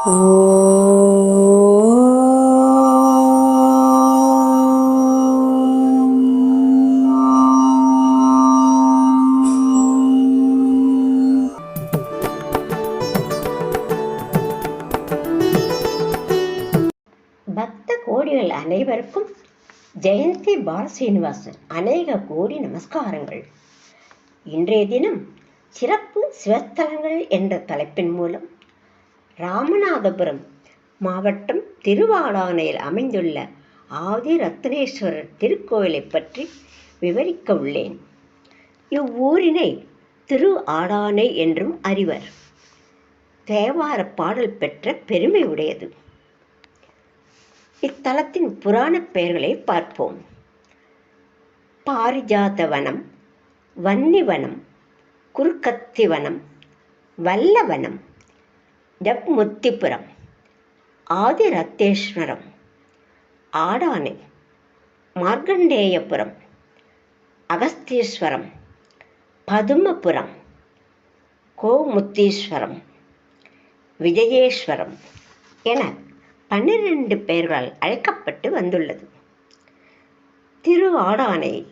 பக்த கோடிகள் அனைவருக்கும் ஜெயந்தி பாலசீனிவாசன் அநேக கோடி நமஸ்காரங்கள். இன்றைய தினம் சிறப்பு சிவஸ்தலங்கள் என்ற தலைப்பின் மூலம் ராமநாதபுரம் மாவட்டம் திருவாடானையில் அமைந்துள்ள ஆதி ரத்னேஸ்வரர் திருக்கோயிலை பற்றி விவரிக்க உள்ளேன். இவ்வூரினை திரு ஆடானை என்றும் அறிவர். தேவார பாடல் பெற்ற பெருமை உடையது. இத்தலத்தின் புராணப் பெயர்களை பார்ப்போம். பாரிஜாத வனம் வன்னிவனம் குறுக்கத்திவனம் வல்லவனம் ஜப்முத்திபுரம் ஆதிரத்தேஸ்வரம். ஆடானை. மார்க்கண்டேயபுரம். அகஸ்தீஸ்வரம். பதுமபுரம். கோமுத்தீஸ்வரம். விஜயேஸ்வரம் என பன்னிரண்டு பெயர்களால் அழைக்கப்பட்டு வந்துள்ளது. திருவாடானை.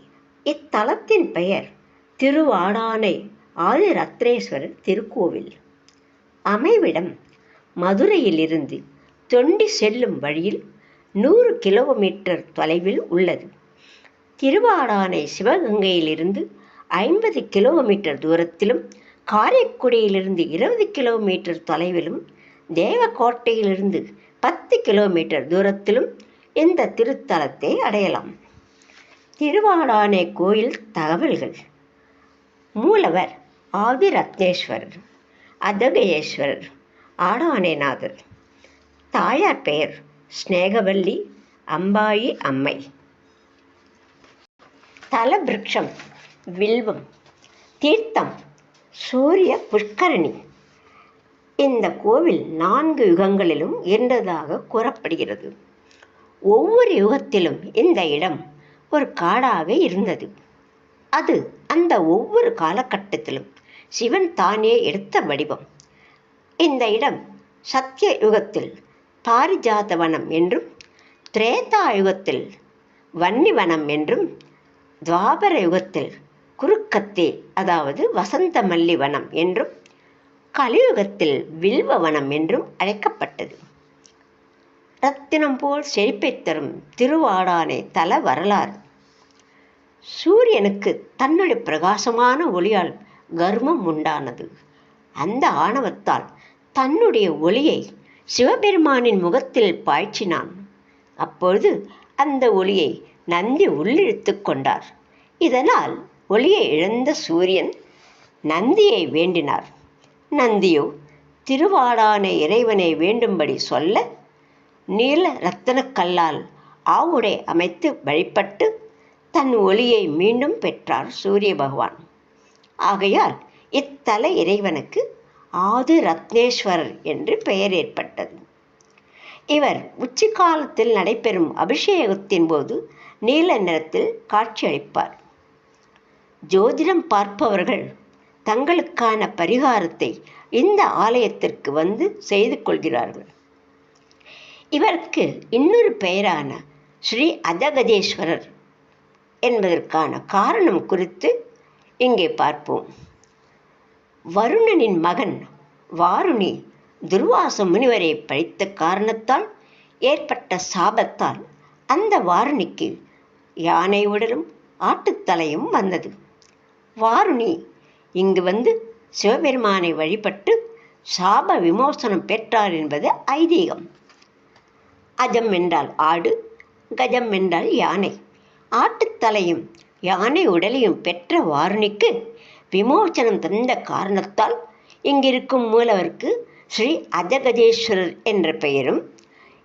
இத்தலத்தின் பெயர் திருவாடானை ஆதிரத்ரேஸ்வரர் திருக்கோவில். அமைவிடம் மதுரையிலிருந்து தொண்டி செல்லும் வழியில் நூறு கிலோமீட்டர் தொலைவில் உள்ளது. திருவாடானை சிவகங்கையிலிருந்து ஐம்பது கிலோமீட்டர் தூரத்திலும் காரைக்குடியிலிருந்து இருபது கிலோமீட்டர் தொலைவிலும் தேவக்கோட்டையிலிருந்து பத்து கிலோமீட்டர் தூரத்திலும் இந்த திருத்தலத்தை அடையலாம். திருவாடானை கோயில் தகவல்கள். மூலவர் ஆதிரத்னேஸ்வரர். அதகயேஸ்வரர் ஆடானைநாதர். தாயார் பெயர் ஸ்நேகவல்லி அம்பாயி அம்மை. தலபிருக்ஷம் வில்வம் தீர்த்தம் சூரிய புஷ்கரணி. இந்த கோவில் நான்கு யுகங்களிலும் இருந்ததாக கூறப்படுகிறது. ஒவ்வொரு யுகத்திலும் இந்த இடம் ஒரு காடாக இருந்தது. அது அந்த ஒவ்வொரு காலகட்டத்திலும் சிவன் தானே எடுத்த வடிவம். இந்த இடம் சத்திய யுகத்தில் பாரிஜாத வனம் என்றும் திரேதா யுகத்தில் வன்னிவனம் என்றும் துவாபர யுகத்தில் குறுக்கத்தே அதாவது வசந்த மல்லி வனம் என்றும் கலியுகத்தில் வில்வவனம் என்றும் அழைக்கப்பட்டது. ரத்தினம் போல் செழிப்பைத் தரும் திருவாடானை தல வரலாறு. சூரியனுக்கு தன்னுடைய பிரகாசமான ஒளியால் கர்மம் உண்டானது. அந்த ஆணவத்தால் தன்னுடைய ஒளியை சிவபெருமானின் முகத்தில் பாய்ச்சினான். அப்பொழுது அந்த ஒளியை நந்தி உள்ளிழுத்து கொண்டார். இதனால் ஒளியை இழந்த சூரியன் நந்தியை வேண்டினார். நந்தியோ திருவாடான இறைவனை வேண்டும்படி சொல்ல நீல இரத்தனக்கல்லால் ஆவுடை அமைத்து வழிபட்டு தன் ஒளியை மீண்டும் பெற்றார் சூரிய பகவான். ஆகையால் இத்தல இறைவனுக்கு ஆது ரத்னேஸ்வரர் என்று பெயர் ஏற்பட்டது. இவர் உச்சி காலத்தில் நடைபெறும் அபிஷேகத்தின் போது நீல நிறத்தில் காட்சியளிப்பார் ஜோதிடம் பார்ப்பவர்கள் தங்களுக்கான பரிகாரத்தை இந்த ஆலயத்திற்கு வந்து செய்து கொள்கிறார்கள். இவருக்கு இன்னொரு பெயரான ஸ்ரீ அதகதேஸ்வரர் என்பதற்கான காரணம் குறித்து இங்கே பார்ப்போம். வருணனின் மகன் வாருணி துர்வாச முனிவரை பழித்த காரணத்தால் ஏற்பட்ட சாபத்தால் அந்த வாருணிக்கு யானை உடலும் ஆட்டுத்தலையும் வந்தது. வாருணி இங்கு வந்து சிவபெருமானை வழிபட்டு சாப விமோசனம் பெற்றார் என்பது ஐதீகம். அஜம் என்றால் ஆடு கஜம் என்றால் யானை. ஆட்டுத்தலையும் யானை உடலையும் பெற்ற வாருணிக்கு விமோசனம் தந்த காரணத்தால் இங்கிருக்கும் மூலவருக்கு ஸ்ரீ அஜகஜேஸ்வரர் என்ற பெயரும்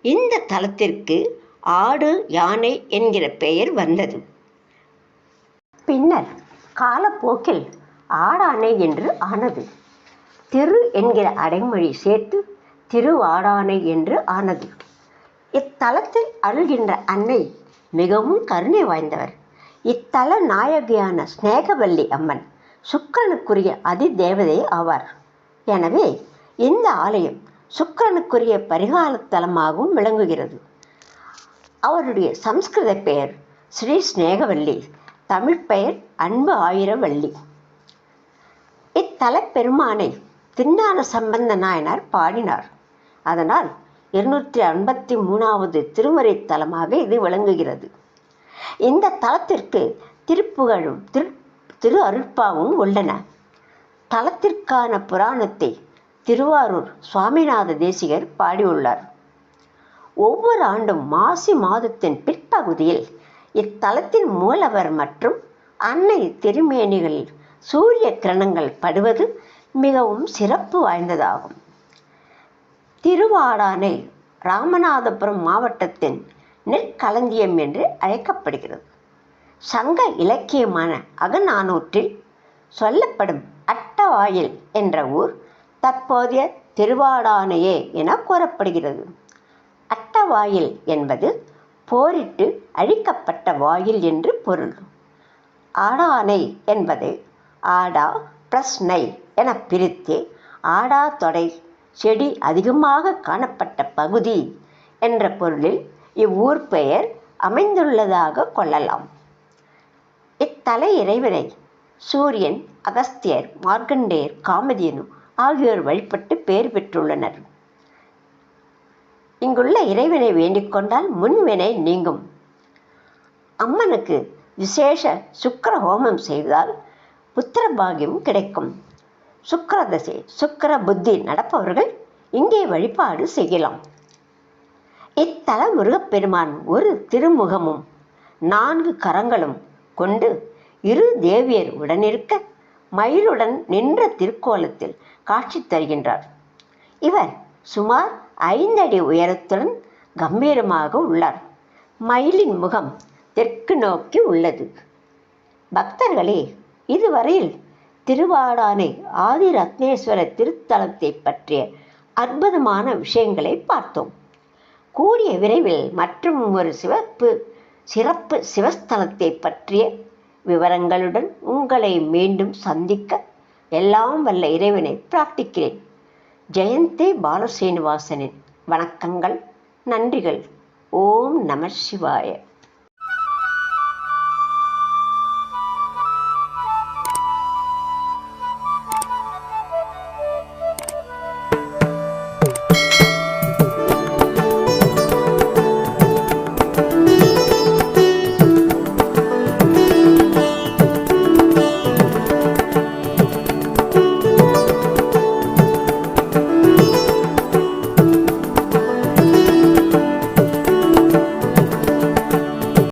இந்த தலத்திற்கு ஆடு யானை என்கிற பெயர் வந்தது. பின்னர் காலப்போக்கில் ஆடானை என்று ஆனது. திரு என்கிற அடைமொழி சேர்த்து திருவாடானை என்று ஆனது. இத்தலத்தில் அழுகின்ற அன்னை மிகவும் கருணை வாய்ந்தவர். இத்தல நாயகியான ஸ்நேகவல்லி அம்மன் சுக்ரனுக்குரிய அதி தேவதை ஆவார். எனவே இந்த ஆலயம் சுக்கரனுக்குரிய பரிகார தலமாகவும் விளங்குகிறது. அவருடைய சம்ஸ்கிருத பெயர் ஸ்ரீ ஸ்நேகவல்லி தமிழ் பெயர் அன்பு ஆயிரவள்ளி இத்தல பெருமானை திண்ணான சம்பந்த நாயனார் பாடினார். அதனால் இருநூற்றி ஐம்பத்தி மூணாவது திருமறை தலமாக இது விளங்குகிறது. இந்த தலத்திற்கு திருப்புகழும் திரு திரு அருட்பாவும் உள்ளன? தலத்திற்கான புராணத்தை திருவாரூர் சுவாமிநாத தேசிகர் பாடியுள்ளார். ஒவ்வொரு ஆண்டும் மாசி மாதத்தின் பிற்பகுதியில் இத்தலத்தின் மூலவர் மற்றும் அன்னை திருமேனிகளில் சூரிய கிரணங்கள் படுவது மிகவும் சிறப்பு வாய்ந்ததாகும். திருவாடானை ராமநாதபுரம் மாவட்டத்தின் நெற்களஞ்சியம் என்று அழைக்கப்படுகிறது. சங்க இலக்கியமான அகநானூற்றில் சொல்லப்படும் அட்டவாயில் என்ற ஊர் தற்போதைய திருவாடானையே என கூறப்படுகிறது. அட்டவாயில் என்பது போரிட்டு அழிக்கப்பட்ட வாயில் என்று பொருள். ஆடானை என்பது ஆடா ப்ளஸ் நை என பிரித்து ஆடா தொடை செடி அதிகமாக காணப்பட்ட பகுதி என்ற பொருளில் இவ்வூர் பெயர் அமைந்துள்ளதாக கொள்ளலாம். இத்தலை இறைவனை சூரியன் அகஸ்தியர் மார்க்கண்டேயர் காமதேனு ஆகியோர் வழிபட்டு பெயர் பெற்றுள்ளனர். இங்குள்ள இறைவனை வேண்டிக் கொண்டால் முன்வினை நீங்கும். அம்மனுக்கு விசேஷ சுக்கர ஹோமம் செய்தால் புத்திர பாகியம் கிடைக்கும். சுக்கரதசை சுக்கர புத்தி நடப்பவர்கள் இங்கே வழிபாடு செய்யலாம். இத்தல முருகப்பெருமான் ஒரு திருமுகமும் நான்கு கரங்களும் கொண்டு இரு தேவியர் உடனிருக்க மயிலுடன் நின்ற திருக்கோலத்தில் காட்சி தருகின்றார். இவர் சுமார் ஐந்தடி உயரத்துடன் கம்பீரமாக உள்ளார். மயிலின் முகம் தெற்கு நோக்கி உள்ளது. பக்தர்களே இதுவரையில் திருவாடானை ஆதி ரத்னேஸ்வர திருத்தலத்தை பற்றிய அற்புதமான விஷயங்களை பார்த்தோம். கூடிய விரைவில் மற்றும் ஒரு சிவப்பு சிறப்பு சிவஸ்தலத்தை பற்றிய விவரங்களுடன் உங்களை மீண்டும் சந்திக்க எல்லாம் வல்ல இறைவனை பிரார்த்திக்கிறேன். ஜெயந்தி பாலசீனிவாசனின் வணக்கங்கள் நன்றிகள். ஓம் நம சிவாய.